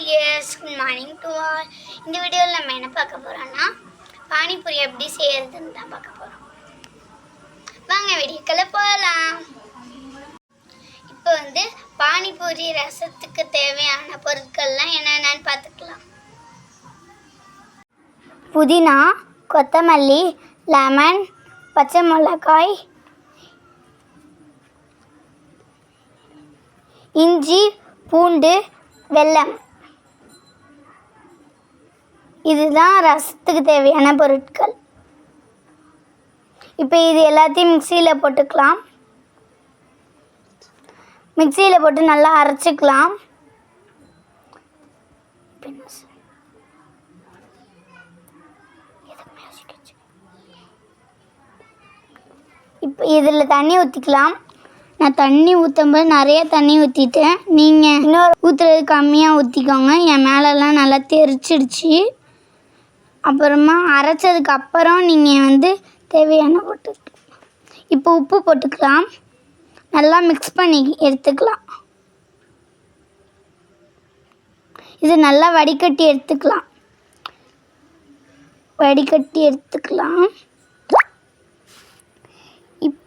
Dears good morning to all இந்த வீடியோவில் நம்ம என்ன பார்க்க போகிறோம்னா பானிபூரி எப்படி செய்யறதுன்னு தான் பார்க்க போகிறோம் வாங்க வீடியோக்களை போகலாம் இப்போ வந்து பானிபூரி ரசத்துக்கு தேவையான பொருட்கள்லாம் என்னென்னு பார்த்துக்கலாம். புதினா கொத்தமல்லி லெமன் பச்சை மிளகாய் இஞ்சி பூண்டு வெல்லம். இதுதான் ரசத்துக்கு தேவையான பொருட்கள். இப்போ இது எல்லாத்தையும் மிக்சியில் போட்டுக்கலாம். மிக்சியில் போட்டு நல்லா அரைச்சிக்கலாம். இப்போ இதில் தண்ணி ஊற்றிக்கலாம் நான் தண்ணி ஊற்றும்போது நிறைய தண்ணி ஊற்றிட்டேன் நீங்கள் இன்னொரு ஊற்றுறது கம்மியாக ஊற்றிக்கோங்க என் மேலெல்லாம் நல்லா தெரிச்சிடுச்சு. அப்புறமா அரைச்சதுக்கு அப்புறம் நீங்கள் வந்து தேவையான போட்டுக்கலாம் இப்போ உப்பு போட்டுக்கலாம். நல்லா மிக்ஸ் பண்ணி எடுத்துக்கலாம். இது நல்லா வடிகட்டி எடுத்துக்கலாம். வடிகட்டி எடுத்துக்கலாம். இப்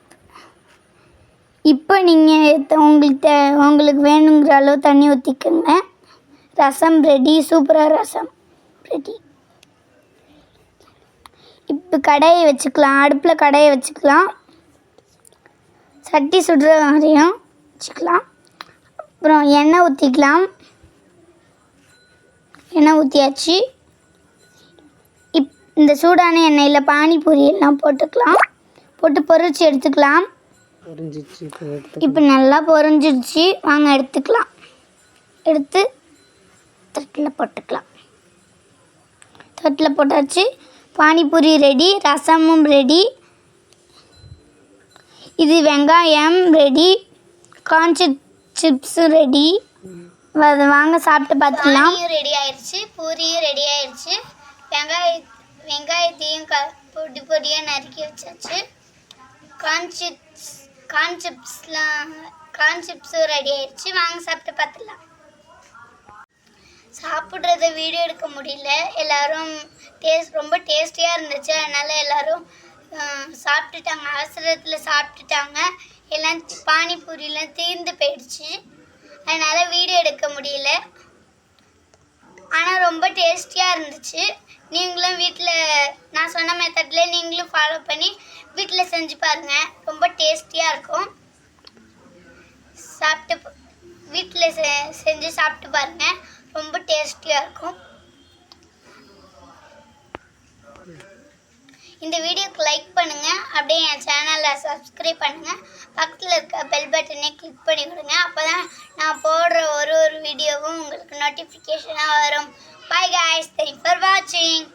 இப்போ நீங்கள் உங்களுக்கு உங்களுக்கு வேணுங்கிற அளவு தண்ணி ஊற்றிக்கோங்க ரசம் ரெடி சூப்பராக ரசம் ரெடி இப்போ கடையை வச்சுக்கலாம் அடுப்பில் கடையை வச்சுக்கலாம். சட்டி சுடுற வரையும் வச்சுக்கலாம். அப்புறம் எண்ணெய் ஊற்றிக்கலாம் எண்ணெய் ஊற்றியாச்சு இப் இந்த சூடான எண்ணெயில் பானிபூரி எல்லாம் போட்டுக்கலாம். போட்டு பொரிச்சு எடுத்துக்கலாம். இப்போ நல்லா பொரிஞ்சிடுச்சு வாங்க எடுத்துக்கலாம். எடுத்து தட்டில் போட்டுக்கலாம். தட்டில் போட்டாச்சு. பானிபூரி ரெடி ரசமும் ரெடி இது வெங்காயம் ரெடி காஞ்சி சிப்ஸும் ரெடி அது வாங்க சாப்பிட்டு பார்த்துக்கலாம். ரெடி ஆயிடுச்சு பூரியும் ரெடி ஆயிடுச்சு வெங்காய வெங்காயத்தையும் க பொடி பொடியாக நறுக்கி வச்சாச்சு. கான்சிப்ஸ் சிப்ஸ் கான்சிப்ஸும் சிப்ஸ்லாம் சிப்ஸும் ரெடி ஆயிடுச்சு வாங்க சாப்பிட்டு பார்த்துக்கலாம். சாப்பிட்றத வீடியோ எடுக்க முடியல. எல்லாரும் டேஸ்ட் ரொம்ப டேஸ்டியாக இருந்துச்சு. அதனால் எல்லோரும் சாப்பிட்டுட்டாங்க. அவசரத்தில் சாப்பிட்டுட்டாங்க. எல்லாம் பானிபூரிலாம் தீர்ந்து போயிடுச்சு. அதனால் வீடியோ எடுக்க முடியல. ஆனால் ரொம்ப டேஸ்டியாக இருந்துச்சு. நீங்களும் வீட்டில் நான் சொன்ன மெத்தடில் நீங்களும் ஃபாலோ பண்ணி வீட்டில் செஞ்சு பாருங்கள் ரொம்ப டேஸ்டியாக இருக்கும். சாப்பிட்டு வீட்டில் செ செஞ்சு சாப்பிட்டு பாருங்கள் ரொம்ப டேஸ்டியாக இருக்கும். இந்த வீடியோக்கு லைக் பண்ணுங்கள் அப்படியே என் சேனலை சப்ஸ்கிரைப் பண்ணுங்கள் பக்கத்தில் இருக்க பெல் பட்டனே கிளிக் பண்ணி கொடுங்க அப்போ தான் நான் போடுற ஒரு ஒரு வீடியோவும் உங்களுக்கு நோட்டிஃபிகேஷனாக வரும். பை காய்ஸ் தேங்க் ஃபார் வாட்சிங்